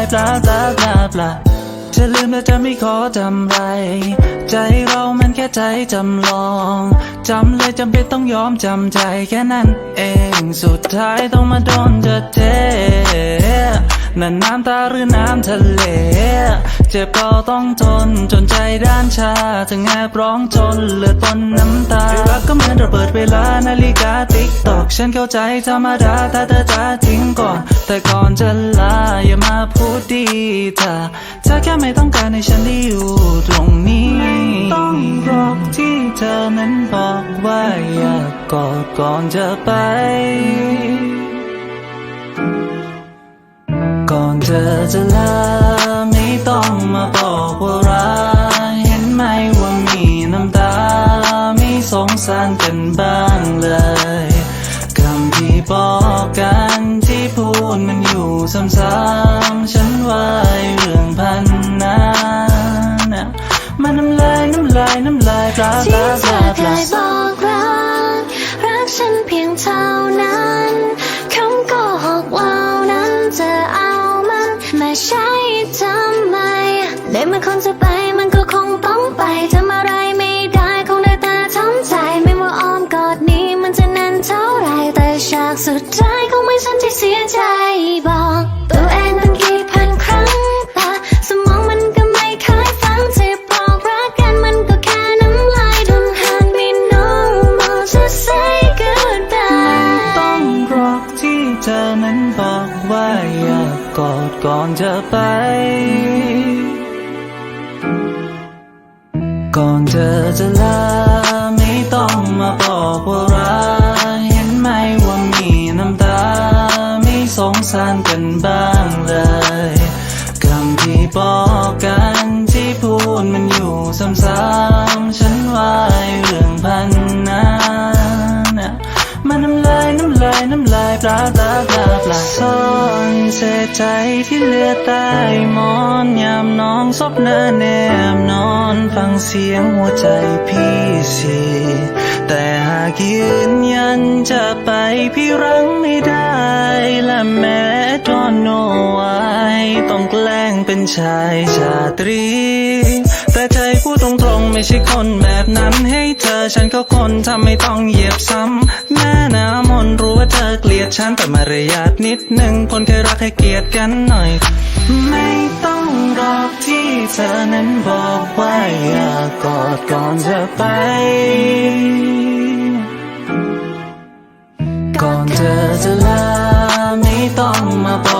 ายน้ำลายปลาปลาปลาปลาจะลืมแล้วจะไม่ขอจำไร ใจเรามันแค่ใจจำลองจำเลยจำเป็นต้องยอมจำใจแค่นั้นเอง สุดท้ายต้องมาโดนเธอเท นั่นน้ำตาหรือน้ำทะเล เจ็บก็ต้องทนจนใจด้านชาถึงแอบร้องจนเลือดปนน้ำตารักก็เหมือนระเบิดเวลานาฬิกาติ๊กตอกฉันเข้าใจธรรมดาแต่เธอจะทิ้งก่อน แต่ก่อนจะลาอย่ามาพูดดีเธอเธอแค่ไม่ต้องการให้ฉันได้อยู่ตรงนี้ต้องรอกที่เธอนั้นบอกว่าอยากกอดก่อนจะไป ธอจะลาไม่ต้องมาบอกว่ารักเห็นไหมว่ามีน้ำตา ไม่สงสารกันบ้างเลยคำที่บอกกันที่พูดมันอยู่ซ้ำๆฉันว่าเรื่องพันนั้นะมันน้ำลายน้ำลายน้ำลายปลาปที่ลาปลาปลา คนจะไปมันก็คงต้องไปทำอะไรไม่ได้คงได้แต่ทำใจไม่ว่าอ้อมกอดนี้มันจะนานเท่าไรแต่ฉากสุดท้ายคงไม่ฉันที่เสียใจบอกตัวเองตั้งกี่พันครั้งแต่สมองมันก็ไม่เคยฟังที่บอกรักกันมันก็แค่น้ำลาย Don't hurt me no more just say goodbye ต้องรอกที่เธอนั้นบอกว่าอยากกอดก่อนจะไป ก่อนเธอจะลาายน้ำลายปลาปลาปลาซ่อนเศษใจที่เหลือใต้หมอนยามน้องซบเนื้อแนมนอนฟังเสียงหัวใจพี่สิแต่หากยืนยันจะไปพี่รังไม่ได้และแม้ตอนโนไว้ต้องแกล้งเป็นชายชาตรี แต่ใจพูดตรงๆไม่ใช่คนแบบนั้นให้เธอฉันก็คนทำไม่ต้องเหยียบซ้ำ ฉันแต่มารยาทนิดหนึ่งคนเคยรักให้เกียรติกันหน่อย ไม่ต้องรอที่เธอนั้นบอกว่าอยากกอดก่อนจะไป ก่อนเธอจะลาไม่ต้องมาบอก